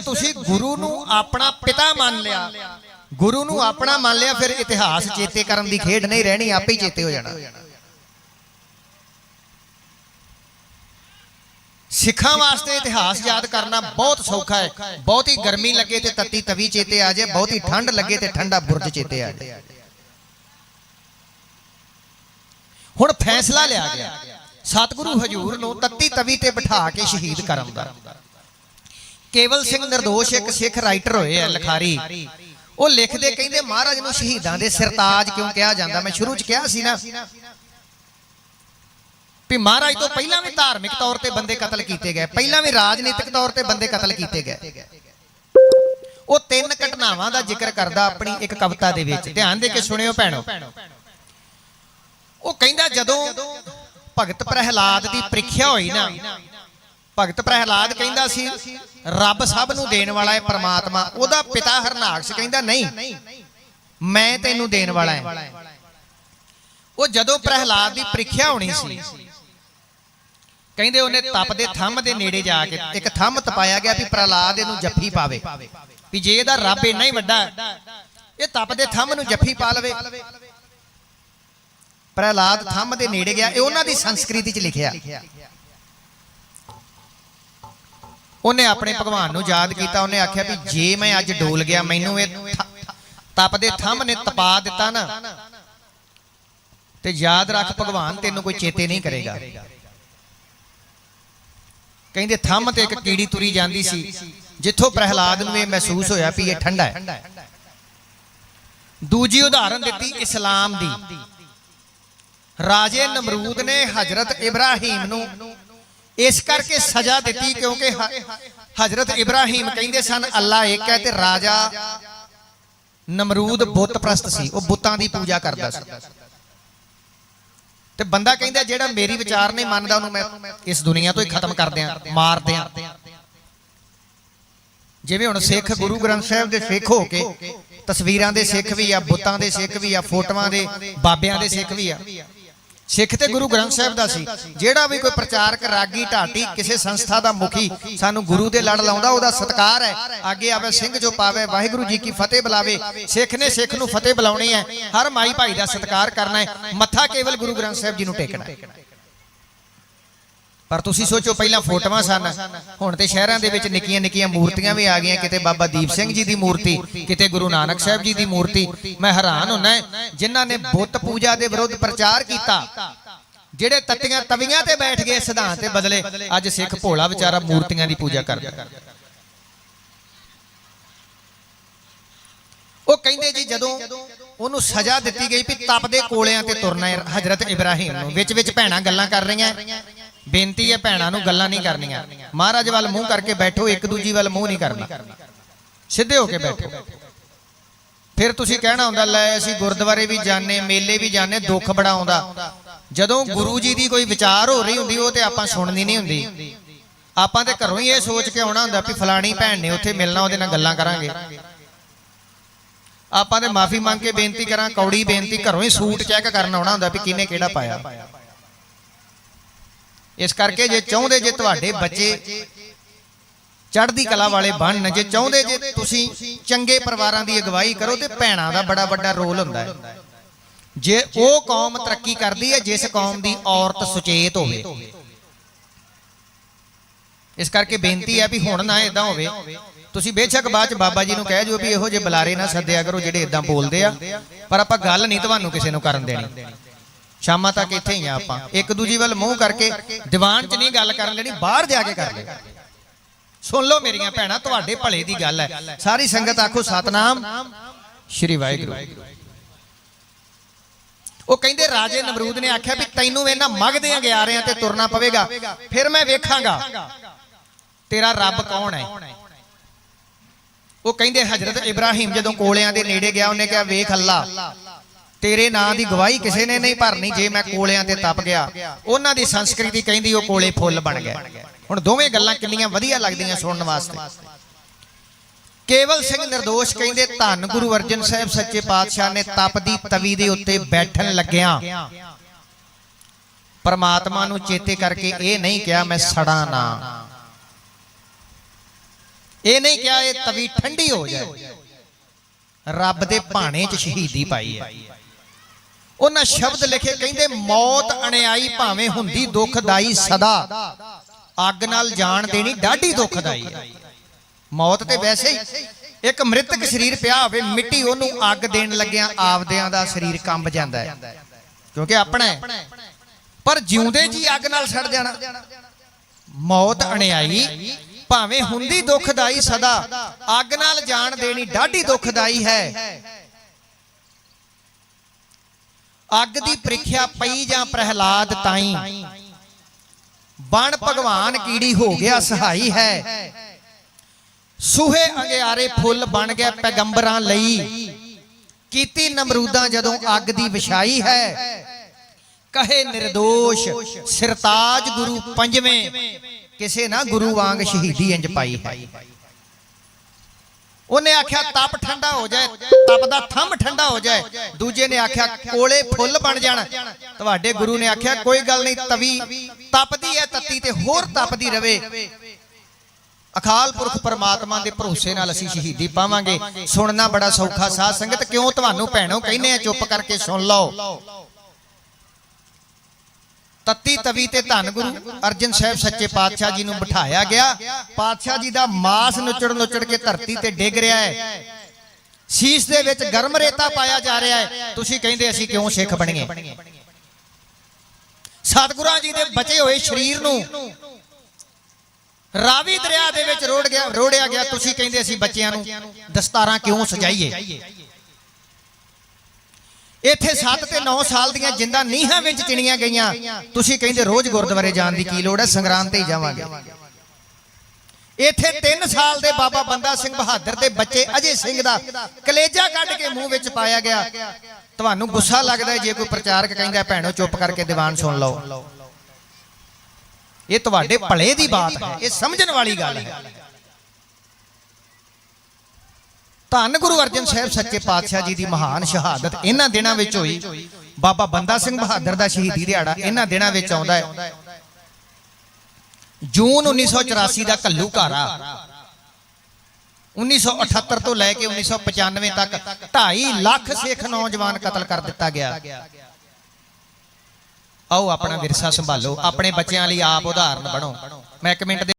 ਤੁਸੀਂ ਗੁਰੂ ਨੂੰ ਆਪਣਾ ਪਿਤਾ ਮੰਨ ਲਿਆ। ਗੁਰੂ ਨੂੰ ਆਪਣਾ ਮੰਨ ਲਿਆ, ਫਿਰ ਇਤਿਹਾਸ ਚੇਤੇ ਕਰਨ ਦੀ ਖੇਡ ਨਹੀਂ ਰਹਿਣੀ, ਆਪੇ ਹੀ ਚੇਤੇ ਹੋ ਜਾਣਾ। ਸਿੱਖਾਂ ਵਾਸਤੇ ਇਤਿਹਾਸ ਯਾਦ ਕਰਨਾ ਬਹੁਤ ਸੌਖਾ ਹੈ। ਬਹੁਤੀ ਗਰਮੀ ਲੱਗੇ ਤੇ ਤੱਤੀ ਤਵੀ ਚੇਤੇ ਆ ਜਾਏ, ਬਹੁਤੀ ਠੰਡ ਲੱਗੇ ਤੇ ਠੰਡਾ ਬੁਰਜ ਚੇਤੇ ਆ ਜਾਏ। ਹੁਣ ਫੈਸਲਾ ਲਿਆ ਗਿਆ। ਸਤਿਗੁਰੂ ਹਜੂਰ ਨੂੰ ਤੱਤੀ ਤਵੀ ਤੇ ਬਿਠਾ ਕੇ ਸ਼ਹੀਦ ਕਰਨ ਦਾ। ਕੇਵਲ ਸਿੰਘ ਨਿਰਦੋਸ਼ ਇੱਕ ਸਿੱਖ ਰਾਈਟਰ ਹੋਏ ਆ ਲਿਖਾਰੀ। ਉਹ ਲਿਖਦੇ ਕਹਿੰਦੇ ਮਹਾਰਾਜ ਨੂੰ ਸ਼ਹੀਦਾਂ ਦੇ ਸਰਤਾਜ ਕਿਉਂ ਕਿਹਾ ਜਾਂਦਾ? ਮੈਂ ਸ਼ੁਰੂ ਚ ਕਿਹਾ ਸੀ ਨਾ। ਵੀ ਮਹਾਰਾਜ ਤੋਂ ਪਹਿਲਾਂ ਵੀ ਧਾਰਮਿਕ ਤੌਰ ਤੇ ਬੰਦੇ ਕਤਲ ਕੀਤੇ ਗਏ। ਪਹਿਲਾਂ ਵੀ ਰਾਜਨੀਤਿਕ ਤੌਰ ਤੇ ਬੰਦੇ ਕਤਲ ਕੀਤੇ ਗਏ। ਉਹ ਤਿੰਨ ਘਟਨਾਵਾਂ ਦਾ ਜ਼ਿਕਰ ਕਰਦਾ ਆਪਣੀ ਇੱਕ ਕਵਿਤਾ ਦੇ ਵਿੱਚ। ਧਿਆਨ ਦੇ ਕੇ ਸੁਣਿਓ ਭੈਣੋ। ਉਹ ਕਹਿੰਦਾ ਜਦੋਂ ਭਗਤ ਪ੍ਰਹਿਲਾਦ ਦੀ ਪ੍ਰੀਖਿਆ ਹੋਈ ਨਾ ਭਗਤ ਪ੍ਰਹਿਲਾਦ ਕਹਿੰਦਾ ਸੀ, ਰੱਬ ਸਭ ਨੂੰ ਦੇਣ ਵਾਲਾ ਹੈ ਪ੍ਰਮਾਤਮਾ, ਉਹਦਾ ਪਿਤਾ ਹਰਨਾਕਸ਼ ਕਹਿੰਦਾ, ਨਹੀਂ, ਮੈਂ ਤੈਨੂੰ ਦੇਣ ਵਾਲਾ ਹਾਂ। ਉਹ ਜਦੋਂ ਪ੍ਰਹਿਲਾਦ ਦੀ ਪ੍ਰੀਖਿਆ ਹੋਣੀ ਸੀ, ਕਹਿੰਦੇ ਉਹਨੇ ਤਪ ਦੇ ਥੰਮ ਦੇ ਨੇੜੇ ਜਾ ਕੇ ਇੱਕ ਥੰਮ ਤਪਾਇਆ ਗਿਆ ਵੀ ਪ੍ਰਹਿਲਾਦ ਇਹਨੂੰ ਜੱਫੀ ਪਾਵੇ, ਵੀ ਜੇ ਇਹਦਾ ਰੱਬ ਇੰਨਾ ਹੀ ਵੱਡਾ, ਇਹ ਤਪ ਦੇ ਥੰਮ ਨੂੰ ਜੱਫੀ ਪਾ ਲਵੇ। ਪ੍ਰਹਿਲਾਦ ਥੰਮ ਦੇ ਨੇੜੇ ਗਿਆ, ਇਹ ਉਹਨਾਂ ਦੀ ਸੰਸਕ੍ਰਿਤੀ 'ਚ ਲਿਖਿਆ। ਉਹਨੇ ਆਪਣੇ ਭਗਵਾਨ ਨੂੰ ਯਾਦ ਕੀਤਾ, ਉਹਨੇ ਆਖਿਆ ਵੀ ਜੇ ਮੈਂ ਅੱਜ ਡੋਲ ਗਿਆ, ਮੈਨੂੰ ਇਹ ਥ- ਥੰਮ ਨੇ ਤਪਾ ਦਿੱਤਾ ਨਾ। ਤੇ ਯਾਦ ਰੱਖ ਭਗਵਾਨ ਤੈਨੂੰ ਕੋਈ ਚੇਤੇ ਨਹੀਂ ਕਰੇਗਾ। ਕਹਿੰਦੇ ਥੰਮ ਤੇ ਇੱਕ ਕੀੜੀ ਤੁਰੀ ਜਾਂਦੀ ਸੀ, ਜਿੱਥੋਂ ਪ੍ਰਹਿਲਾਦ ਨੂੰ ਇਹ ਮਹਿਸੂਸ ਹੋਇਆ ਵੀ ਇਹ ਠੰਡਾ ਹੈ। ਦੂਜੀ ਉਦਾਹਰਨ ਦਿੱਤੀ ਇਸਲਾਮ ਦੀ। ਰਾਜੇ ਨਮਰੂਦ ਨੇ ਹਜ਼ਰਤ ਇਬਰਾਹੀਮ ਨੂੰ ਇਸ ਕਰਕੇ ਸਜ਼ਾ ਦਿੱਤੀ ਕਿਉਂਕਿ ਹਜ਼ਰਤ ਇਬਰਾਹੀਮ ਕਹਿੰਦੇ ਸਨ ਅੱਲਾ ਇੱਕ ਹੈ ਤੇ ਰਾਜਾ ਨਮਰੂਦ ਬੁੱਤ ਪ੍ਰਸਤ ਸੀ ਉਹ ਬੁੱਤਾਂ ਦੀ ਪੂਜਾ ਕਰਦਾ ਸੀ। ਤੇ ਬੰਦਾ ਕਹਿੰਦਾ ਜਿਹੜਾ ਮੇਰੀ ਵਿਚਾਰ ਨਹੀਂ ਮੰਨਦਾ ਉਹਨੂੰ ਮੈਂ ਇਸ ਦੁਨੀਆ ਤੋਂ ਹੀ ਖਤਮ ਕਰ ਦਿਆਂ ਮਾਰ ਦਿਆਂ। ਜਿਵੇਂ ਹੁਣ ਸਿੱਖ ਗੁਰੂ ਗ੍ਰੰਥ ਸਾਹਿਬ ਦੇ ਸਿੱਖ ਹੋ ਕੇ ਤਸਵੀਰਾਂ ਦੇ ਸਿੱਖ ਵੀ ਆ ਬੁੱਤਾਂ ਦੇ ਸਿੱਖ ਵੀ ਆ ਫੋਟੋਆਂ ਦੇ ਬਾਬਿਆਂ ਦੇ ਸਿੱਖ ਵੀ ਆ। ਸਿੱਖ ਤੇ ਗੁਰੂ ਗ੍ਰੰਥ ਸਾਹਿਬ ਦਾ ਸੀ। ਜਿਹੜਾ ਵੀ ਕੋਈ ਪ੍ਰਚਾਰਕ ਰਾਗੀ ਢਾਟੀ ਕਿਸੇ ਸੰਸਥਾ ਦਾ ਮੁਖੀ ਸਾਨੂੰ ਗੁਰੂ ਦੇ ਲੜ ਲਾਉਂਦਾ ਉਹਦਾ ਸਤਕਾਰ ਹੈ। ਅੱਗੇ ਆਵੇ ਸਿੰਘ ਜੋ ਪਾਵੇ ਵਾਹਿਗੁਰੂ ਜੀ ਕੀ ਫਤਿਹ ਬੁਲਾਵੇ। ਸਿੱਖ ਨੇ ਸਿੱਖ ਨੂੰ ਫਤਿਹ ਬੁਲਾਉਣੀ ਹੈ। ਹਰ ਮਾਈ ਭਾਈ ਦਾ ਸਤਕਾਰ ਕਰਨਾ ਹੈ। ਮੱਥਾ ਕੇਵਲ ਗੁਰੂ ਗ੍ਰੰਥ ਸਾਹਿਬ ਜੀ ਨੂੰ ਟੇਕਣਾ ਹੈ। ਪਰ ਤੁਸੀਂ ਸੋਚੋ ਪਹਿਲਾਂ ਫੋਟੋਆਂ ਸਨ। ਹੁਣ ਤੇ ਸ਼ਹਿਰਾਂ ਦੇ ਵਿੱਚ ਨਿੱਕੀਆਂ ਨਿੱਕੀਆਂ ਮੂਰਤੀਆਂ ਵੀ ਆ ਗਈਆਂ ਕਿਤੇ ਬਾਬਾ ਦੀਪ ਸਿੰਘ ਜੀ ਦੀ ਮੂਰਤੀ ਕਿਤੇ ਗੁਰੂ ਨਾਨਕ ਸਾਹਿਬ ਜੀ ਦੀ ਮੂਰਤੀ। ਮੈਂ ਹੈਰਾਨ ਹੁੰਨਾ ਜਿਨ੍ਹਾਂ ਨੇ ਬੁੱਤ ਪੂਜਾ ਦੇ ਵਿਰੁੱਧ ਪ੍ਰਚਾਰ ਕੀਤਾ। ਜਿਹੜੇ ਤੱਤੀਆਂ ਤਵੀਆਂ ਤੇ ਬੈਠ ਗਏ ਸਿਧਾਂਤ ਦੇ ਬਦਲੇ ਅੱਜ ਸਿੱਖ ਭੋਲਾ ਵਿਚਾਰਾ ਮੂਰਤੀਆਂ ਦੀ ਪੂਜਾ ਕਰਦਾ। ਉਹ ਕਹਿੰਦੇ ਜੀ ਜਦੋਂ ਉਹਨੂੰ ਸਜ਼ਾ ਦਿੱਤੀ ਗਈ ਵੀ ਤਪ ਦੇ ਕੋਲਿਆਂ ਤੇ ਤੁਰਨਾ ਹੈ ਹਜ਼ਰਤ ਇਬਰਾਹੀਮ ਨੂੰ ਵਿੱਚ ਵਿੱਚ ਭੈਣਾਂ ਗੱਲਾਂ ਕਰ ਰਹੀਆਂ। ਬੇਨਤੀ ਹੈ ਭੈਣਾਂ ਨੂੰ ਗੱਲਾਂ ਨਹੀਂ ਕਰਨੀਆਂ। ਮਹਾਰਾਜ ਵੱਲ ਮੂੰਹ ਕਰਕੇ ਬੈਠੋ, ਇੱਕ ਦੂਜੀ ਵੱਲ ਮੂੰਹ ਨਹੀਂ ਕਰਨਾ। ਸਿੱਧੇ ਹੋ ਕੇ ਬੈਠੋ। ਫਿਰ ਤੁਸੀਂ ਕਹਿਣਾ ਹੁੰਦਾ, ਲੈ ਅਸੀਂ ਗੁਰਦੁਆਰੇ ਵੀ ਜਾਂਦੇ, ਮੇਲੇ ਵੀ ਜਾਂਦੇ, ਦੁੱਖ ਬੜਾ ਆਉਂਦਾ ਜਦੋਂ ਗੁਰੂ ਜੀ ਦੀ ਕੋਈ ਵਿਚਾਰ ਹੋ ਰਹੀ ਹੁੰਦੀ, ਉਹ ਤੇ ਆਪਾਂ ਸੁਣਨੀ ਨਹੀਂ ਹੁੰਦੀ। ਆਪਾਂ ਤੇ ਘਰੋਂ ਹੀ ਇਹ ਸੋਚ ਕੇ ਆਉਣਾ ਹੁੰਦਾ ਵੀ ਫਲਾਣੀ ਭੈਣ ਨੇ ਉੱਥੇ ਮਿਲਣਾ, ਉਹਦੇ ਨਾਲ ਗੱਲਾਂ ਕਰਾਂਗੇ। ਆਪਾਂ ਤੇ ਮਾਫੀ ਮੰਗ ਕੇ ਬੇਨਤੀ ਕਰਾਂ, ਕੌੜੀ ਬੇਨਤੀ ਘਰੋਂ ਹੀ ਸੂਟ ਚੈੱਕ ਕਰਨ ਆਉਣਾ ਹੁੰਦਾ ਵੀ ਕਿਹਨੇ ਕਿਹੜਾ ਪਾਇਆ। ਇਸ ਕਰਕੇ ਜੇ ਚਾਹੁੰਦੇ ਜੇ ਤੁਹਾਡੇ ਬੱਚੇ ਚੜ੍ਹਦੀ ਕਲਾ ਵਾਲੇ ਬਣਨ ਜੇ ਚਾਹੁੰਦੇ ਜੇ ਤੁਸੀਂ ਚੰਗੇ ਪਰਿਵਾਰਾਂ ਦੀ ਅਗਵਾਈ ਕਰੋ ਤੇ ਭੈਣਾਂ ਦਾ ਬੜਾ ਵੱਡਾ ਰੋਲ ਹੁੰਦਾ ਹੈ। ਜੇ ਉਹ ਕੌਮ ਤਰੱਕੀ ਕਰਦੀ ਹੈ ਜਿਸ ਕੌਮ ਦੀ ਔਰਤ ਸੁਚੇਤ ਹੋਵੇ। ਇਸ ਕਰਕੇ ਬੇਨਤੀ ਹੈ ਵੀ ਹੁਣ ਨਾ ਇਦਾਂ ਹੋਵੇ। ਤੁਸੀਂ ਬੇਸ਼ੱਕ ਬਾਅਦ ਚ ਬਾਬਾ ਜੀ ਨੂੰ ਕਹਿ ਜੋ ਵੀ ਇਹੋ ਜਿਹੇ ਬੁਲਾਰੇ ਨਾ ਸੱਦਿਆ ਕਰੋ ਜਿਹੜੇ ਇਦਾਂ ਬੋਲਦੇ ਆ। ਪਰ ਆਪਾਂ ਗੱਲ ਨਹੀਂ ਤੁਹਾਨੂੰ ਕਿਸੇ ਨੂੰ ਕਰਨ ਦੇਣੀ। ਸ਼ਾਮਾਂ ਤੱਕ ਇੱਥੇ ਹੀ ਆ ਆਪਾਂ। ਇੱਕ ਦੂਜੀ ਵੱਲ ਮੂੰਹ ਕਰਕੇ ਦੀਵਾਨ 'ਚ ਨਹੀਂ ਗੱਲ ਕਰਨ ਲੈਣੀ ਬਾਹਰ ਜਾ ਕੇ ਕਰ ਲੈ ਸੁਣ ਲਓ ਮੇਰੀਆਂ ਭੈਣਾਂ, ਤੁਹਾਡੇ ਭਲੇ ਦੀ ਗੱਲ ਹੈ। ਸਾਰੀ ਸੰਗਤ ਆਖੋ, ਸਤਨਾਮ ਸ਼੍ਰੀ ਵਾਹਿਗੁਰੂ। ਉਹ ਕਹਿੰਦੇ, ਰਾਜੇ ਨਮਰੂਦ ਨੇ ਆਖਿਆ ਵੀ ਤੈਨੂੰ ਇਹਨਾਂ ਮਗਦਿਆਂ ਗਿਆਰਿਆਂ ਤੇ ਤੁਰਨਾ ਪਵੇਗਾ, ਫਿਰ ਮੈਂ ਵੇਖਾਂਗਾ ਤੇਰਾ ਰੱਬ ਕੌਣ ਹੈ। ਉਹ ਕਹਿੰਦੇ, ਹਜ਼ਰਤ ਇਬਰਾਹੀਮ ਜਦੋਂ ਕੋਲਿਆਂ ਦੇ ਨੇੜੇ ਗਿਆ, ਉਹਨੇ ਕਿਹਾ, ਵੇਖ ਅੱਲਾ ਤੇਰੇ ਨਾਂ ਦੀ ਗਵਾਹੀ ਕਿਸੇ ਨੇ ਨਹੀਂ ਭਰਨੀ ਜੇ ਮੈਂ ਕੋਲਿਆਂ ਤੇ ਤਪ ਗਿਆ। ਉਹਨਾਂ ਦੀ ਸੰਸਕ੍ਰਿਤੀ ਕਹਿੰਦੀ ਉਹ ਕੋਲੇ ਫੁੱਲ ਬਣ ਗਏ। ਹੁਣ ਦੋਵੇਂ ਗੱਲਾਂ ਕਿੰਨੀਆਂ ਵਧੀਆ ਲੱਗਦੀਆਂ ਸੁਣਨ ਵਾਸਤੇ। ਕੇਵਲ ਸਿੰਘ ਨਿਰਦੋਸ਼ ਕਹਿੰਦੇ ਧੰਨ ਗੁਰੂ ਅਰਜਨ ਸਾਹਿਬ ਸੱਚੇ ਪਾਤਸ਼ਾਹ ਨੇ ਤਪ ਦੀ ਤਵੀ ਦੇ ਉੱਤੇ ਬੈਠਣ ਲੱਗਿਆਂ। ਪਰਮਾਤਮਾ ਨੂੰ ਚੇਤੇ ਕਰਕੇ ਇਹ ਨਹੀਂ ਕਿਹਾ ਮੈਂ ਸੜਾ ਨਾ। ਇਹ ਨਹੀਂ ਕਿਹਾ ਇਹ ਤਵੀ ਠੰਡੀ ਹੋ ਜਾਏ। ਰੱਬ ਦੇ ਭਾਣੇ 'ਚ ਸ਼ਹੀਦੀ ਪਾਈ ਹੈ। ਉਹਨਾਂ ਸ਼ਬਦ ਲਿਖੇ ਕਹਿੰਦੇ ਮੌਤ ਅਣਿਆਈ ਭਾਵੇਂ ਹੁੰਦੀ ਦੁਖਦਾਈ ਸਦਾ। ਅੱਗ ਨਾਲ ਜਾਣ ਦੇਣੀ ਡਾਢੀ ਦੁਖਦਾਈ। ਹੈ ਮੌਤ ਤੇ ਵੈਸੇ ਹੀ ਇੱਕ ਮ੍ਰਿਤਕ ਸਰੀਰ ਪਿਆ ਹੋਵੇ ਮਿੱਟੀ ਉਹਨੂੰ ਅੱਗ ਦੇਣ ਲੱਗਿਆਂ ਆਪਦਿਆਂ ਦਾ ਸਰੀਰ ਕੰਬ ਜਾਂਦਾ ਹੈ। ਕਿਉਂਕਿ ਆਪਣਾ ਪਰ ਜਿਉਂਦੇ ਜੀ ਅੱਗ ਨਾਲ ਸੜ ਜਾਣਾ। ਮੌਤ ਅਣਿਆਈ ਭਾਵੇਂ ਹੁੰਦੀ ਦੁਖਦਾਈ ਸਦਾ। ਅੱਗ ਨਾਲ ਜਾਣ ਦੇਣੀ ਡਾਢੀ ਦੁਖਦਾਈ ਹੈ। ਅੱਗ ਦੀ ਪ੍ਰੀਖਿਆ ਪਈ ਜਾਂ ਪ੍ਰਹਿਲਾਦ ਤਾਈ? ਬਣ ਭਗਵਾਨ ਕੀੜੀ ਹੋ ਗਿਆ, ਸਹਾਈ ਹੈ। ਸੂਹੇ ਅੰਗਿਆਰੇ ਫੁੱਲ ਬਣ ਗਿਆ ਪੈਗੰਬਰਾਂ ਲਈ। ਕੀਤੀ ਨਮਰੂਦਾਂ ਜਦੋਂ ਅੱਗ ਦੀ ਵਿਛਾਈ ਹੈ, ਕਹੇ નિર્ਦੋਸ਼ ਸਿਰਤਾਜ ਗੁਰੂ ਪੰਜਵੇਂ, ਕਿਸੇ ਨਾ ਗੁਰੂ ਵਾਂਗ ਸ਼ਹੀਦੀ ਇੰਜ ਪਾਈ ਹੈ। ਉਹਨੇ ਆਖਿਆ ਤਪ ਠੰਡਾ ਹੋ ਜਾਏ, ਤਪ ਦਾ ਥੰਮ ਠੰਡਾ ਹੋ ਜਾਏ। ਦੂਜੇ ਨੇ ਆਖਿਆ ਕੋਲੇ ਫੁੱਲ ਬਣ ਜਾਣ। ਤੁਹਾਡੇ ਗੁਰੂ ਨੇ ਆਖਿਆ, ਕੋਈ ਗੱਲ ਨਹੀਂ, ਤਵੀ ਤਪਦੀ ਹੈ ਤੱਤੀ ਤੇ ਹੋਰ ਤਪਦੀ ਰਵੇ। ਅਕਾਲ ਪੁਰਖ ਪਰਮਾਤਮਾ ਦੇ ਭਰੋਸੇ ਨਾਲ ਅਸੀਂ ਸ਼ਹੀਦੀ ਪਾਵਾਂਗੇ। ਸੁਣਨਾ ਬੜਾ ਸੌਖਾ ਸਾਧ ਸੰਗਤ, ਕਿਉਂ ਤੁਹਾਨੂੰ ਭੈਣੋ ਕਹਿੰਦੇ ਆ, ਚੁੱਪ ਕਰਕੇ ਸੁਣ ਲਓ। ਤੱਤੀ ਤਵੀ ਤੇ ਧੰਨ ਗੁਰੂ ਅਰਜਨ ਸਾਹਿਬ ਸੱਚੇ ਪਾਤਸ਼ਾਹ ਜੀ ਨੂੰ ਬਿਠਾਇਆ ਗਿਆ। ਪਾਤਸ਼ਾਹ ਜੀ ਦਾ ਮਾਸ ਨੁਚੜ ਨੁਚੜ ਕੇ ਧਰਤੀ ਤੇ ਡਿੱਗ ਰਿਹਾ ਹੈ। ਸੀਸ ਦੇ ਵਿੱਚ ਗਰਮ ਰੇਤਾ ਪਾਇਆ ਜਾ ਰਿਹਾ ਹੈ। ਤੁਸੀਂ ਕਹਿੰਦੇ ਅਸੀਂ ਕਿਉਂ ਸਿੱਖ ਬਣੀਏ ਸਤਿਗੁਰਾਂ ਜੀ ਦੇ ਬਚੇ ਹੋਏ ਸਰੀਰ ਨੂੰ ਰਾਵੀ ਦਰਿਆ ਦੇ ਵਿੱਚ ਰੋੜ ਗਿਆ ਰੋੜਿਆ ਗਿਆ। ਤੁਸੀਂ ਕਹਿੰਦੇ ਅਸੀਂ ਬੱਚਿਆਂ ਨੂੰ ਦਸਤਾਰਾਂ ਕਿਉਂ ਸਜਾਈਏ? ਇੱਥੇ 7 ਤੇ 9 ਸਾਲ ਦੀਆਂ ਜਿੰਦਾਂ ਨੀਹਾਂ ਵਿੱਚ ਚਿਣੀਆਂ ਗਈਆਂ। ਤੁਸੀਂ ਕਹਿੰਦੇ ਰੋਜ਼ ਗੁਰਦੁਆਰੇ ਜਾਣ ਦੀ ਕੀ ਲੋੜ ਹੈ? ਸੰਗਰਾਂਦ ਤੇ ਹੀ ਜਾਵਾਂਗੇ। ਇੱਥੇ 3 ਸਾਲ ਦੇ ਬਾਬਾ ਬੰਦਾ ਸਿੰਘ ਬਹਾਦਰ ਦੇ ਬੱਚੇ ਅਜੇ ਸਿੰਘ ਦਾ ਕਲੇਜਾ ਕੱਢ ਕੇ ਮੂੰਹ ਵਿੱਚ ਪਾਇਆ ਗਿਆ। ਤੁਹਾਨੂੰ ਗੁੱਸਾ ਲੱਗਦਾ ਜੇ ਕੋਈ ਪ੍ਰਚਾਰਕ ਕਹਿੰਦਾ, ਭੈਣੋ, ਚੁੱਪ ਕਰਕੇ ਦੀਵਾਨ ਸੁਣ ਲਓ। ਇਹ ਤੁਹਾਡੇ ਭਲੇ ਦੀ ਬਾਤ ਹੈ। ਇਹ ਸਮਝਣ ਵਾਲੀ ਗੱਲ ਹੈ। ਧੰਨ ਗੁਰੂ ਅਰਜਨ ਸਾਹਿਬ ਸੱਚੇ ਪਾਤਸ਼ਾਹ ਜੀ ਦੀ ਮਹਾਨ ਸ਼ਹਾਦਤ ਇਹਨਾਂ ਦਿਨਾਂ ਵਿੱਚ ਹੋਈ। ਬਾਬਾ ਬੰਦਾ ਸਿੰਘ ਬਹਾਦਰ ਦਾ ਸ਼ਹੀਦੀ ਦਿਹਾੜਾ ਇਹਨਾਂ ਦਿਨਾਂ ਵਿੱਚ ਆਉਂਦਾ ਹੈ। ਜੂਨ 1984 ਦਾ ਕੱਲੂ ਘਾਰਾ 1978 ਤੋਂ ਲੈ ਕੇ 1995 ਤੱਕ 2.5 ਲੱਖ ਸਿੱਖ ਨੌਜਵਾਨ ਕਤਲ ਕਰ ਦਿੱਤਾ ਗਿਆ। ਆਓ ਆਪਣਾ ਵਿਰਸਾ ਸੰਭਾਲੋ ਆਪਣੇ ਬੱਚਿਆਂ ਲਈ ਆਪ ਉਦਾਹਰਨ ਬਣੋ। ਮੈਂ ਇੱਕ ਮਿੰਟ